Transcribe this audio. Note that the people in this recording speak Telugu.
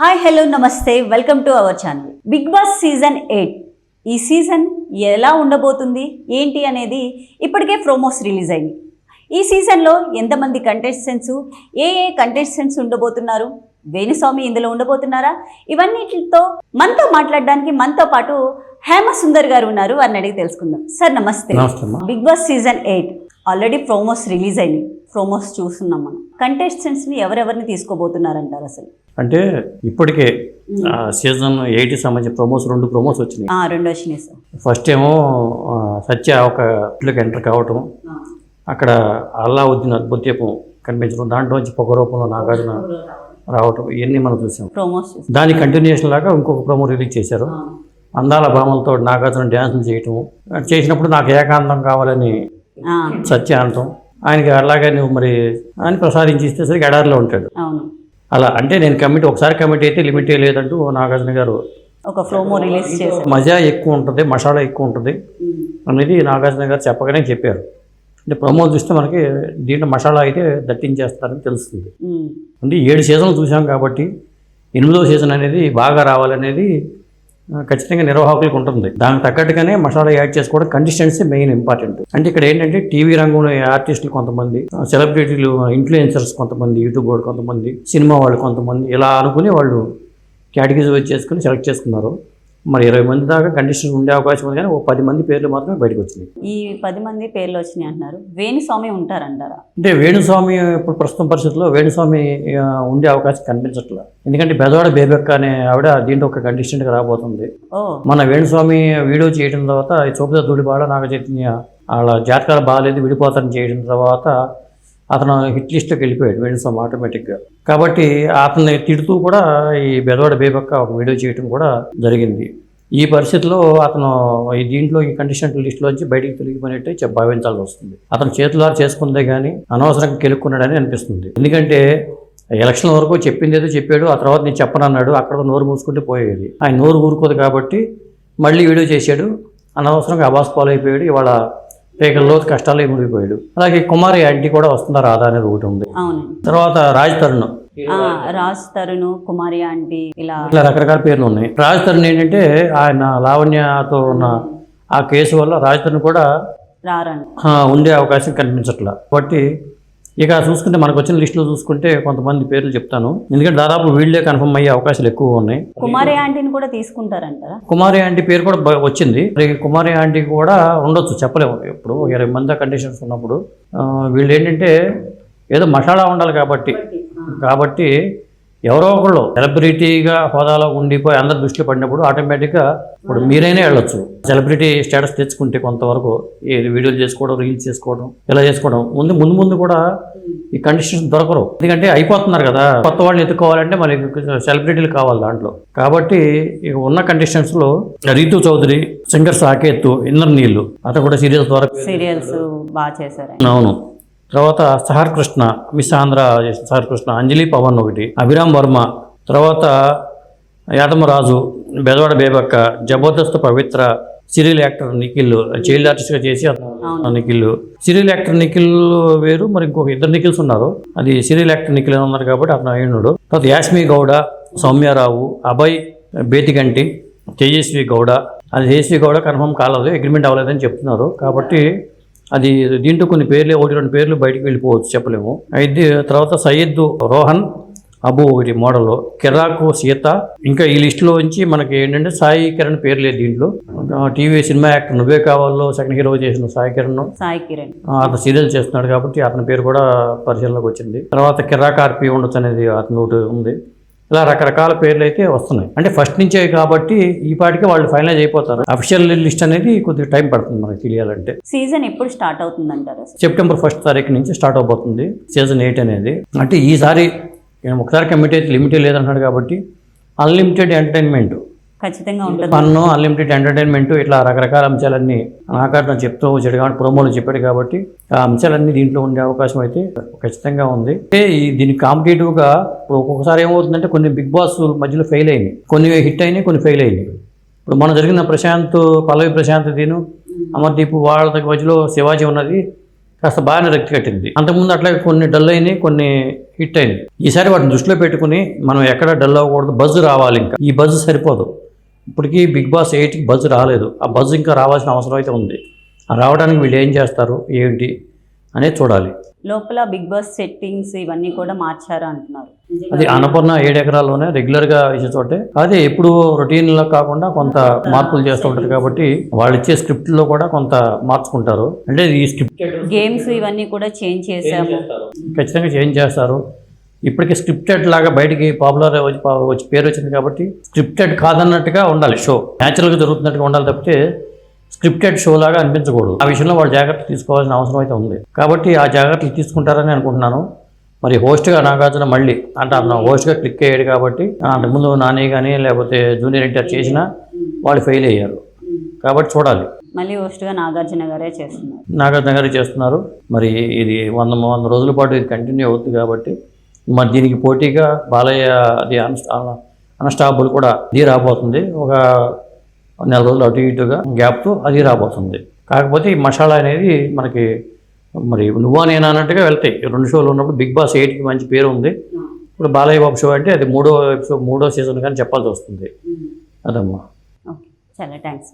హాయ్ హలో నమస్తే. Welcome to our channel Bigg Boss season eight ఈ సీజన్ ఎలా ఉండబోతుంది? ఏంటి అనేది ఇప్పటికే ప్రోమోస్ రిలీజ్ అయింది. ఈ సీజన్లో ఎంతమంది కంటెస్టెంట్స్ ఏ ఏ కంటెస్టెంట్స్ ఉండబోతున్నారు? వేణుస్వామి ఇందులో ఉండబోతున్నారా? ఇవన్నిటితో మనతో మాట్లాడడానికి మనతో పాటు హేమ సుందర్ గారు ఉన్నారు వారిని అడిగి తెలుసుకుందాం. సార్ నమస్తే. Bigg Boss season eight already promos release అయినాయి ప్రోమోస్ చూస్తున్నాం మనం. కంటెస్టెంట్స్ని ఎవరెవరిని తీసుకోబోతున్నారంటారు అసలు? అంటే ఇప్పటికే సీజన్ ఎయిట్ సంబంధించిన ప్రమోస్ రెండు ప్రమోస్ వచ్చినాయి. ఆ, రెండు వచ్చినాయి సార్ ఫస్ట్ ఏమో సత్య ఒక ఇంట్లోకి ఎంటర్ కావటం. అక్కడ అల్లావుద్దీన్ అద్భుత దీపం కనిపించడం దాంట్లోంచి పొగ రూపంలో నాగార్జున రావటం ఇవన్నీ మనం చూసాం. దాని కంటిన్యూషన్ లాగా ఇంకొక ప్రమో రిలీజ్ చేశారు. అందాల భామలతో నాగార్జున డ్యాన్సులు చేయటం. చేసినప్పుడు నాకు ఏకాంతం కావాలని సత్య అనటం ఆయనకి అలాగే నువ్వు మరి అని ప్రసాదించి ఇస్తేసరికి ఎడారిలో ఉంటాడు. అవును. అలా అంటే నేను కమిటీ ఒకసారి కమిటీ అయితే లిమిట్ లేదంటూ నాగార్జున గారు ఒక ప్రోమో రిలీజ్ చేశారు. మజా ఎక్కువ ఉంటుంది మసాలా ఎక్కువ ఉంటుంది అనేది నాగార్జున గారు చెప్పగానే చెప్పారు. అంటే ప్రమోద్ చూస్తే మనకి దీంట్లో మసాలా అయితే దట్టించేస్తారని తెలుస్తుంది. అంటే ఏడు సీజన్లు చూసాం కాబట్టి ఎనిమిదో సీజన్ అనేది బాగా రావాలనేది ఖచ్చితంగా నిర్వాహకులకు ఉంటుంది. దానికి తగ్గట్టుగానే మసాలా యాడ్ చేసుకోవడం కండిషన్సే మెయిన్ ఇంపార్టెంట్ అంటే ఇక్కడ ఏంటంటే టీవీ రంగంలో ఆర్టిస్టులు కొంతమంది సెలబ్రిటీలు ఇన్ఫ్లుయెన్సర్స్ కొంతమంది యూట్యూబ్ వాళ్ళు కొంతమంది సినిమా వాళ్ళు కొంతమంది ఇలా అనుకుని వాళ్ళు కేటగిరీస్ వైజ్ చేసుకుని సెలెక్ట్ చేసుకున్నారు. మరి ఇరవై మంది దాకా కండిషన్ ఉండే అవకాశం ఉంది కానీ ఒక పది మంది పేర్లు మాత్రమే బయటకు వచ్చినాయి. ఈ పది మంది పేర్లు వచ్చినాయి అంటున్నారు. వేణుస్వామి ఉంటారంటారా? అంటే వేణుస్వామి ఇప్పుడు ప్రస్తుతం పరిస్థితుల్లో వేణుస్వామి ఉండే అవకాశం కనిపించట్లేదు. ఎందుకంటే బెదవాడ బేబెక్క అనే ఆవిడ దీంట్లో ఒక కంటెస్టెంట్గా రాబోతుంది. ఓ. మన వేణుస్వామి వీడియో చేయడం తర్వాత చూపుద ధూళిబాడ నాగ చైతన్య వాళ్ళ జాతకాలు బాగాలేదు విడిపోతారని చేయడం తర్వాత అతను హిట్ లిస్ట్లోకి వెళ్ళిపోయాడు వెళ్ళిస్తాం ఆటోమేటిక్గా. కాబట్టి అతన్ని తిడుతూ కూడా ఈ బెదవాడ బేబక్క ఒక వీడియో చేయడం కూడా జరిగింది. ఈ పరిస్థితిలో అతను ఈ దీంట్లో ఈ కండిషన్ లిస్టులోంచి బయటికి తొలగిపోయినట్టే భావించాల్సి వస్తుంది. అతను చేతులారు చేసుకుందే కానీ అనవసరంగా గెలుక్కున్నాడని అనిపిస్తుంది. ఎందుకంటే ఎలక్షన్ వరకు చెప్పింది ఏదో చెప్పాడు ఆ తర్వాత నేను చెప్పనన్నాడు అక్కడ నోరు మూసుకుంటే పోయేది. ఆయన నోరు ఊరుకోదు కాబట్టి మళ్ళీ వీడియో చేశాడు అనవసరంగా అబాస్ పాలైపోయాడు ఇవాళ పేకల్లో కష్టాలు మునిగిపోయాడు అలాగే కుమారి ఆంటీ కూడా వస్తుందా రాదా అనేది ఒకటి ఉంది. తర్వాత రాజ్ తరుణ్. ఆ, రాజ్ తరుణ్ కుమారి ఆంటీ ఇలా ఇట్లా రకరకాల పేర్లు ఉన్నాయి. రాజ్ తరుణ్ ఏంటంటే ఆయన లావణ్యతో ఉన్న ఆ కేసు వల్ల రాజ్ తరుణ్ కూడా రారండి ఉండే అవకాశం కనిపించట్లా. కాబట్టి ఇక చూసుకుంటే మనకు వచ్చిన లిస్టులో చూసుకుంటే కొంతమంది పేర్లు చెప్తాను. ఎందుకంటే దాదాపు వీళ్ళే కన్ఫర్మ్ అయ్యే అవకాశాలు ఎక్కువ ఉన్నాయి. కుమారి ఆంటీని కూడా తీసుకుంటారంటారా? కుమారి ఆంటీ పేరు కూడా వచ్చింది. మరి కుమారి ఆంటీ కూడా ఉండొచ్చు చెప్పలేము ఇప్పుడు ఇరవై మంది కండిషన్స్ ఉన్నప్పుడు. వీళ్ళు ఏంటంటే ఏదో మసాలా ఉండాలి కాబట్టి. కాబట్టి ఎవరో ఒకళ్ళు సెలబ్రిటీగా హోదాలో ఉండిపోయి అందరి దృష్టిలో పడినప్పుడు ఆటోమేటిక్గా ఇప్పుడు మీరైనా వెళ్ళొచ్చు. సెలబ్రిటీ స్టేటస్ తెచ్చుకుంటే కొంతవరకు ఈ వీడియోలు చేసుకోవడం రీల్స్ చేసుకోవడం ఇలా చేసుకోవడం ముందు ముందు ముందు కూడా ఈ కండిషన్స్ దొరకరు. ఎందుకంటే అయిపోతున్నారు కదా. కొత్త వాళ్ళని ఎత్తుకోవాలంటే మనకి సెలబ్రిటీలు కావాలి దాంట్లో. కాబట్టి ఇక ఉన్న కండిషన్స్లో రీతు చౌదరి శంకర్ సాకేత్ ఇందర్ నీళ్ళు అతను కూడా సీరియల్స్ ద్వారా సీరియల్స్ బాగా చేశారు. అవును. తర్వాత సహర్ కృష్ణ మిస్ ఆంధ్ర సహర్ కృష్ణ అంజలి పవన్ ఒకటి అభిరామ్ వర్మ తర్వాత Yadamaraju Bedavada Bebakka Jabardasth Pavitra serial actor Nikhil child ఆర్టిస్ట్గా చేసి అతను నిఖిల్. సీరియల్ యాక్టర్ నిఖిల్ వేరు మరి ఇంకొక ఇద్దరు నిఖిల్స్ ఉన్నారు. అది సీరియల్ యాక్టర్ నిఖిల్ అని ఉన్నారు కాబట్టి అతను అయ్యున్నాడు తర్వాత యాస్మి గౌడ సౌమ్యారావు అభయ్ బేతిగంటి తేజస్వి గౌడ. అది తేజస్వి గౌడ కన్ఫర్మ్ కాలేదు అగ్రిమెంట్ అవ్వలేదని చెప్తున్నారు. కాబట్టి అది దీంట్లో కొన్ని పేర్లు ఒకటి రెండు పేర్లు బయటికి వెళ్ళిపోవచ్చు చెప్పలేము. అయితే తర్వాత సయ్యద్ రోహన్ అబు ఒకటి మోడల్ కిరాకు సీత. ఇంకా ఈ లిస్టులో నుంచి మనకి ఏంటంటే సాయి కిరణ్ పేరు లేదు దీంట్లో టీవీ సినిమా యాక్టర్ నువ్వే కావాలో సెకండ్ హీరో చేసిన సాయి కిరణ్. సాయి కిరణ్. అతను సీరియల్ చేస్తున్నాడు కాబట్టి అతని పేరు కూడా పరిశీలనలోకి వచ్చింది. తర్వాత కిరాక్ ఆర్పి ఉండొచ్చు అనేది అతను ఒకటి ఉంది. ఇలా రకరకాల పేర్లు అయితే వస్తున్నాయి. అంటే ఫస్ట్ నుంచే కాబట్టి ఈ పాటికి వాళ్ళు ఫైనలైజ్ అయిపోతారు. అఫీషియల్ లిస్ట్ అనేది కొద్దిగా టైం పడుతుంది మనకి తెలియాలంటే. సీజన్ ఎప్పుడు స్టార్ట్ అవుతుందంటారు? అసలు సెప్టెంబర్ ఫస్ట్ తారీఖు నుంచి స్టార్ట్ అవబోతుంది సీజన్ ఎయిట్ అనేది. అంటే ఈసారి ఒకసారి కమిటీ అయితే లిమిటెడ్ లేదంటున్నాడు కాబట్టి అన్లిమిటెడ్ ఎంటర్టైన్మెంట్ ఖచ్చితంగా ఉంటుంది. పన్ను అన్లిమిటెడ్ ఎంటర్టైన్మెంట్ ఇట్లా రకరకాల అంశాలన్నీ నాగార్జున చెప్తూ వచ్చాడు కాబట్టి ప్రోమోలు చెప్పాడు కాబట్టి ఆ అంశాలన్నీ దీంట్లో ఉండే అవకాశం అయితే ఖచ్చితంగా ఉంది. అంటే ఈ దీనికి కాంపిటేటివ్గా ఇప్పుడు ఒక్కొక్కసారి ఏమవుతుందంటే కొన్ని బిగ్ బాస్ మధ్యలో ఫెయిల్ అయినాయి. కొన్ని హిట్ అయినాయి కొన్ని ఫెయిల్ అయినాయి. ఇప్పుడు మన జరిగిన ప్రశాంత్ పల్లవి ప్రశాంత్ దీను అమర్దీప్ వాళ్ళ మధ్యలో శివాజీ ఉన్నది కాస్త బాగానే రక్తి కట్టింది. అంతకుముందు అట్లా కొన్ని డల్ అయినాయి కొన్ని హిట్ అయినాయి. ఈసారి వాటిని దృష్టిలో పెట్టుకుని మనం ఎక్కడ డల్ అవ్వకూడదు బజ్ రావాలి ఇంకా. ఈ బజ్ సరిపోదు. ఇప్పటికీ బిగ్ బాస్ ఎయిట్కి బజ్ రాలేదు. ఆ బజ్ ఇంకా రావాల్సిన అవసరం అయితే ఉంది. ఆ రావడానికి వీళ్ళు ఏం చేస్తారు? ఏంటి? అనేది చూడాలి. లోపల బిగ్ బాస్ సెట్టింగ్స్ ఇవన్నీ కూడా మార్చారు అంటున్నారు. అది అన్నపూర్ణ ఏడు ఎకరాల్లోనే రెగ్యులర్గా వేసే చోటే. అదే ఎప్పుడు రొటీన్లో కాకుండా కొంత మార్పులు చేస్తూ ఉంటారు కాబట్టి వాళ్ళు ఇచ్చే స్క్రిప్ట్లో కూడా కొంత మార్చుకుంటారు. అంటే ఈ స్క్రిప్ట్ గేమ్స్ ఇవన్నీ కూడా చేంజ్ చేసాము ఖచ్చితంగా చేంజ్ చేస్తారు. ఇప్పటికి స్క్రిప్టెడ్ లాగా బయటికి పాపులర్ వచ్చి పేరు వచ్చింది కాబట్టి స్క్రిప్టెడ్ కాదన్నట్టుగా ఉండాలి షో. న్యాచురల్గా జరుగుతున్నట్టుగా ఉండాలి తప్పితే స్క్రిప్టెడ్ షో లాగా అనిపించకూడదు. ఆ విషయంలో వాళ్ళు జాగ్రత్తలు తీసుకోవాల్సిన అవసరం అయితే ఉంది. కాబట్టి ఆ జాగ్రత్తలు తీసుకుంటారని అనుకుంటున్నాను. మరి హోస్ట్గా నాగార్జున మళ్ళీ అంటే అతను హోస్ట్గా క్లిక్ అయ్యాడు కాబట్టి అంతకుముందు నాని కానీ లేకపోతే జూనియర్ ఎన్టీఆర్ చేసినా వాళ్ళు ఫెయిల్ అయ్యారు. కాబట్టి చూడాలి. మళ్ళీ హోస్ట్గా నాగార్జున గారే చేస్తున్నారు. నాగార్జున గారు చేస్తున్నారు. మరి ఇది వంద వంద రోజుల పాటు ఇది కంటిన్యూ అవుతుంది కాబట్టి మరి దీనికి పోటీగా బాలయ్య అది అన్స్టా అన్స్టాపుల్ కూడా ఇది రాబోతుంది. ఒక నెల రోజులు అటు ఇటుగా గ్యాప్తో అది రాబోతుంది. కాకపోతే ఈ మసాలా అనేది మనకి మరి నువ్వా నేనా అన్నట్టుగా వెళ్తాయి. రెండు షోలు ఉన్నప్పుడు బిగ్ బాస్ ఎయిట్కి మంచి పేరు ఉంది. ఇప్పుడు బాలయ్య బాబు షో అంటే అది మూడో ఎపిసోడ్ మూడో సీజన్ కానీ చెప్పాల్సి వస్తుంది. అదమ్మా. ఓకే. చాలా థ్యాంక్స్